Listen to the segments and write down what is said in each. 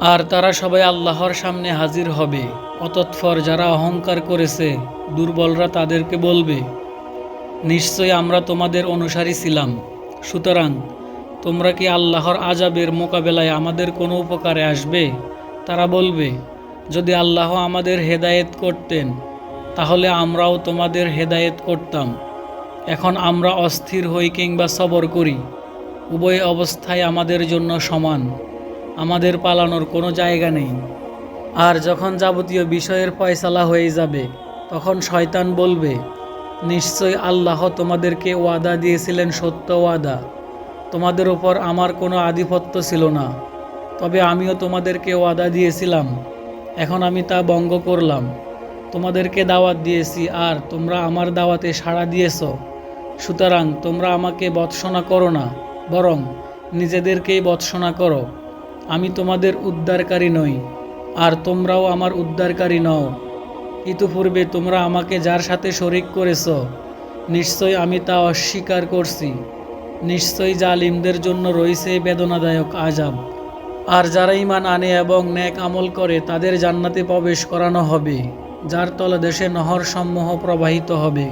আর তারা সবাই আল্লাহর সামনে হাজির হবে। অতৎপর যারা অহংকার করেছে, দুর্বলরা তাদেরকে বলবে, নিশ্চয়ই আমরা তোমাদের অনুসারী ছিলাম। সুতরাং তোমরা কি আল্লাহর আজাবের মোকাবেলায় আমাদের কোনো উপকারে আসবে? তারা বলবে, যদি আল্লাহ আমাদের হেদায়েত করতেন, তাহলে আমরাও তোমাদের হেদায়েত করতাম। এখন আমরা অস্থির হই কিংবা সবর করি। উভয় অবস্থায় আমাদের জন্য সমান। আমাদের পালানোর কোনো জায়গা নেই। আর যখন যাবতীয় বিষয়ের ফয়সালা হয়ে যাবে, তখন শয়তান বলবে, নিশ্চয় আল্লাহ তোমাদেরকে ওয়াদা দিয়েছিলেন সত্য ওয়াদা। তোমাদের ওপর আমার কোনো আধিপত্য ছিল না। তবে আমিও তোমাদেরকে ওয়াদা দিয়েছিলাম। এখন আমি তা ভঙ্গ করলাম। তোমাদেরকে দাওয়াত দিয়েছি, আর তোমরা আমার দাওয়াতে সাড়া দিয়েছ। সুতরাং তোমরা আমাকে বৎসনা করো না, বরং নিজেদেরকেই বৎসনা করো। আমি তোমাদের উদ্ধারকারী নই, আর তোমরাও আমার উদ্ধারকারী নও। ইতিপূর্বে তোমরা আমাকে যার সাথে শরিক করেছ, নিশ্চয় আমি তা অস্বীকার করছি। নিশ্চয়ই জালিমদের জন্য রয়েছে বেদনাদায়ক আজাব আর যারা ইমান আনে এবং ন্যাক আমল করে, তাদের জান্নাতে প্রবেশ করানো হবে, যার তলদেশে নহর সমূহ প্রবাহিত হবে।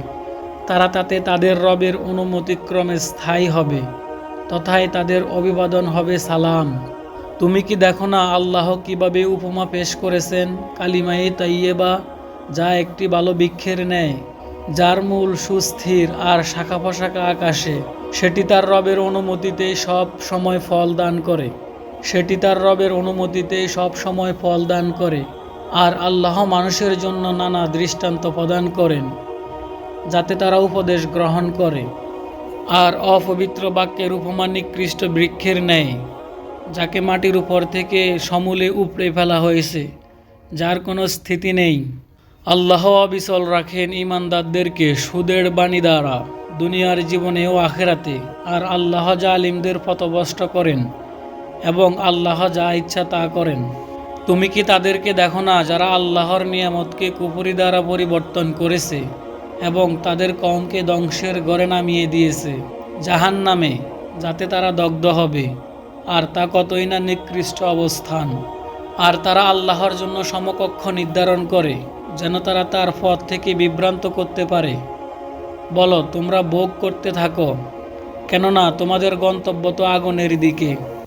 তারা তাতে তাদের রবের অনুমতিক্রমে স্থায়ী হবে, তথায় তাদের অভিবাদন হবে সালাম। তুমি কি দেখো না আল্লাহ কীভাবে উপমা পেশ করেছেন? কালিমায়ে তাইয়েবা যা একটি ভালো বৃক্ষের ন্যায়, যার মূল সুস্থির আর শাখা পোশাকা আকাশে, সেটি তার রবের অনুমতিতে সব সময় ফল দান করে। সেটি তার রবের অনুমতিতে সব সময় ফল দান করে, আর আল্লাহ মানুষের জন্য নানা দৃষ্টান্ত প্রদান করেন, যাতে তারা উপদেশ গ্রহণ করে। আর অপবিত্র বাক্যের উপমা নিকৃষ্ট বৃক্ষের ন্যায়। যাকে মাটির উপর থেকে সমূলে উপড়ে ফেলা হয়েছে, যার কোনো স্থিতি নেই। আল্লাহ অবিচল রাখেন ইমানদারদেরকে সুদের বাণী দ্বারা দুনিয়ার জীবনে ও আখেরাতে, আর আল্লাহ জালিমদের পথভ্রষ্ট করেন এবং আল্লাহ যা ইচ্ছা তা করেন। তুমি কি তাদেরকে দেখো না যারা আল্লাহর নিয়ামতকে কুপুরি দ্বারা পরিবর্তন করেছে এবং তাদের কমকে ধ্বংসের গড়ে নামিয়ে দিয়েছে জাহান নামে যাতে তারা দগ্ধ হবে? আর তা কতই না নিকৃষ্ট অবস্থান। আর তারা আল্লাহর জন্য সমকক্ষ নির্ধারণ করে, যেন তারা তার পথ থেকে বিভ্রান্ত করতে পারে। বলো, তোমরা ভোগ করতে থাকো, কেননা তোমাদের গন্তব্য তো আগুনের দিকে।